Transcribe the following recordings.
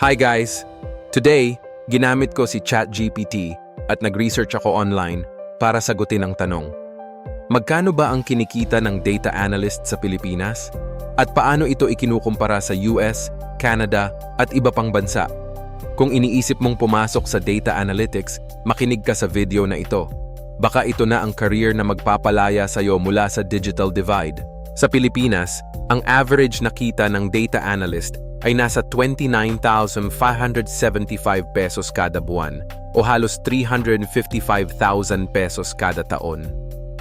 Hi guys! Today, ginamit ko si ChatGPT at nag-research ako online para sagutin ang tanong. Magkano ba ang kinikita ng data analyst sa Pilipinas? At paano ito ikinukumpara sa US, Canada at iba pang bansa? Kung iniisip mong pumasok sa data analytics, makinig ka sa video na ito. Baka ito na ang career na magpapalaya sa iyo mula sa digital divide. Sa Pilipinas, ang average na kita ng data analyst ay nasa 29,575 pesos kada buwan o halos 355,000 pesos kada taon.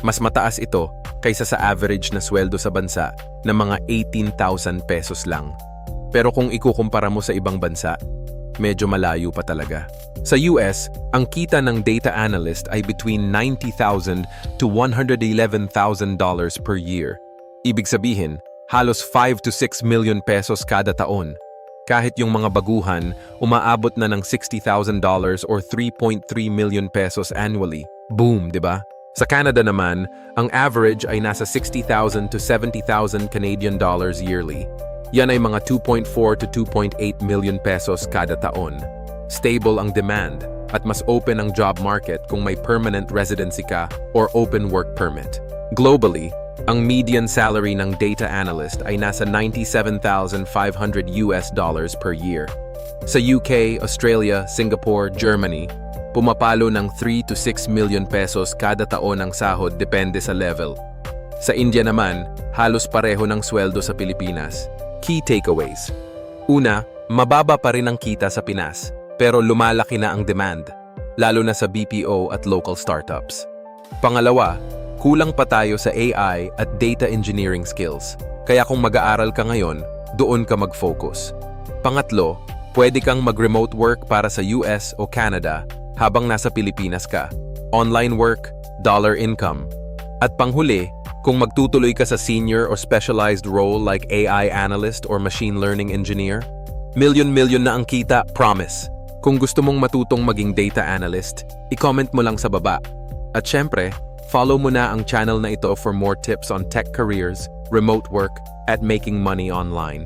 Mas mataas ito kaysa sa average na sweldo sa bansa na mga 18,000 pesos lang. Pero kung ikukumpara mo sa ibang bansa, medyo malayo pa talaga. Sa US, ang kita ng data analyst ay between $90,000 to $111,000 per year. Ibig sabihin, halos 5 to 6 million pesos kada taon. Kahit yung mga baguhan, umaabot na ng $60,000 or 3.3 million pesos annually. Boom, di ba? Sa Canada naman, ang average ay nasa 60,000 to 70,000 Canadian dollars yearly. Yan ay mga 2.4 to 2.8 million pesos kada taon. Stable ang demand at mas open ang job market kung may permanent residency ka or open work permit. Globally, ang median salary ng data analyst ay nasa 97,500 US dollars per year. Sa UK, Australia, Singapore, Germany, pumapalo ng 3 to 6 million pesos kada taon ang sahod depende sa level. Sa India naman, halos pareho ng sweldo sa Pilipinas. Key takeaways. Una, mababa pa rin ang kita sa Pinas, pero lumalaki na ang demand, lalo na sa BPO at local startups. Pangalawa, kulang pa tayo sa AI at data engineering skills, kaya kung mag-aaral ka ngayon, doon ka mag-focus. Pangatlo, pwede kang mag-remote work para sa US o Canada habang nasa Pilipinas ka. Online work, dollar income. At panghuli, kung magtutuloy ka sa senior or specialized role like AI analyst or machine learning engineer, million-million na ang kita, promise. Kung gusto mong matutong maging data analyst, i-comment mo lang sa baba. At syempre, follow mo na ang channel na ito for more tips on tech careers, remote work, at making money online.